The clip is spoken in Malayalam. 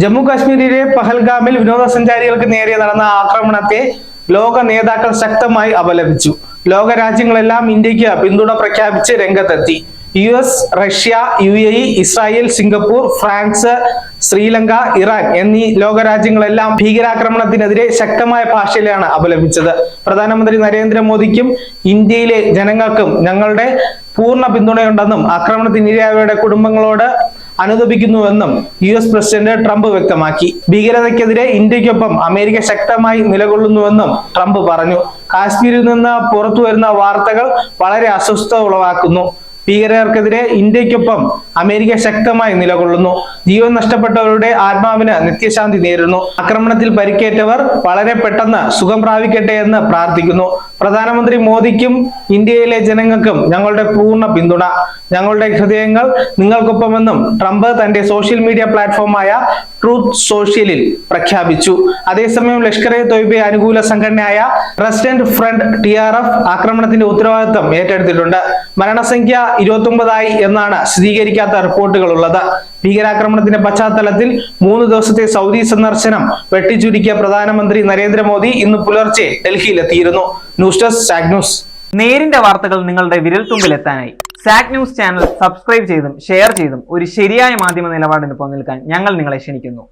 ജമ്മു കാശ്മീരിലെ പഹൽഗാമിൽ വിനോദസഞ്ചാരികൾക്ക് നേരെ നടന്ന ആക്രമണത്തെ ലോക നേതാക്കൾ ശക്തമായി അപലപിച്ചു. ലോക രാജ്യങ്ങളെല്ലാം ഇന്ത്യയ്ക്ക് പിന്തുണ പ്രഖ്യാപിച്ച് രംഗത്തെത്തി. U S Russia U A E Israel Singapore France Sri Lanka Iran എന്നീ ലോകരാജ്യങ്ങളെല്ലാം ഭീകരാക്രമണത്തിനെതിരെ ശക്തമായ ഭാഷയിലാണ് അപലപിച്ചത്. പ്രധാനമന്ത്രി നരേന്ദ്രമോദിക്കും ഇന്ത്യയിലെ ജനങ്ങൾക്കും ഞങ്ങളുടെ പൂർണ പിന്തുണയുണ്ടെന്നും ആക്രമണത്തിനിരയായവരുടെ കുടുംബങ്ങളോട് അനുദപിക്കുന്നുവെന്നും യു എസ് പ്രസിഡന്റ് ട്രംപ് വ്യക്തമാക്കി. ഭീകരതയ്ക്കെതിരെ ഇന്ത്യക്കൊപ്പം അമേരിക്ക ശക്തമായി നിലകൊള്ളുന്നുവെന്നും ട്രംപ് പറഞ്ഞു. കാശ്മീരിൽ നിന്ന് പുറത്തു വരുന്ന വാർത്തകൾ വളരെ അസ്വസ്ഥത ഉളവാക്കുന്നു ഭീകരർക്കെതിരെ ഇന്ത്യക്കൊപ്പം അമേരിക്ക ശക്തമായി നിലകൊള്ളുന്നു. ജീവൻ നഷ്ടപ്പെട്ടവരുടെ ആത്മാവിന് നിത്യശാന്തി നേരുന്നു. ആക്രമണത്തിൽ പരിക്കേറ്റവർ വളരെ പെട്ടെന്ന് സുഖം പ്രാപിക്കട്ടെ എന്ന് പ്രാർത്ഥിക്കുന്നു. പ്രധാനമന്ത്രി മോദിക്കും ഇന്ത്യയിലെ ജനങ്ങൾക്കും ഞങ്ങളുടെ പൂർണ പിന്തുണ. ഞങ്ങളുടെ ഹൃദയങ്ങൾ നിങ്ങൾക്കൊപ്പമെന്നും ട്രംപ് തന്റെ സോഷ്യൽ മീഡിയ പ്ലാറ്റ്ഫോമായ ട്രൂത്ത് സോഷ്യലിൽ പ്രഖ്യാപിച്ചു. അതേസമയം ലഷ്കർ എ തൊയ്ബെ അനുകൂല സംഘടനയായ റെസിഡന്റ് ഫ്രണ്ട് ടി ആക്രമണത്തിന്റെ ഉത്തരവാദിത്തം ഏറ്റെടുത്തിട്ടുണ്ട്. മരണസംഖ്യ ഇരുപത്തി ഒമ്പതായി എന്നാണ് സ്ഥിരീകരിക്കാത്ത റിപ്പോർട്ടുകൾ ഉള്ളത് ഭീകരാക്രമണത്തിന്റെ പശ്ചാത്തലത്തിൽ മൂന്ന് ദിവസത്തെ സൗദി സന്ദർശനം വെട്ടിച്ചുരുക്കിയ പ്രധാനമന്ത്രി നരേന്ദ്രമോദി ഇന്ന് പുലർച്ചെ ഡൽഹിയിലെത്തിയിരുന്നു. News desk Sag news. നേരിന്റെ വാർത്തകൾ നിങ്ങളുടെ വിരൽത്തുമ്പിൽ എത്താനായി സാഗ് ന്യൂസ് ചാനൽ സബ്സ്ക്രൈബ് ചെയ്തും ഷെയർ ചെയ്തും ഒരു ശരിയായ മാധ്യമ നിലപാടിന് പോകാൻ ഞങ്ങൾ നിങ്ങളെ ക്ഷണിക്കുന്നു.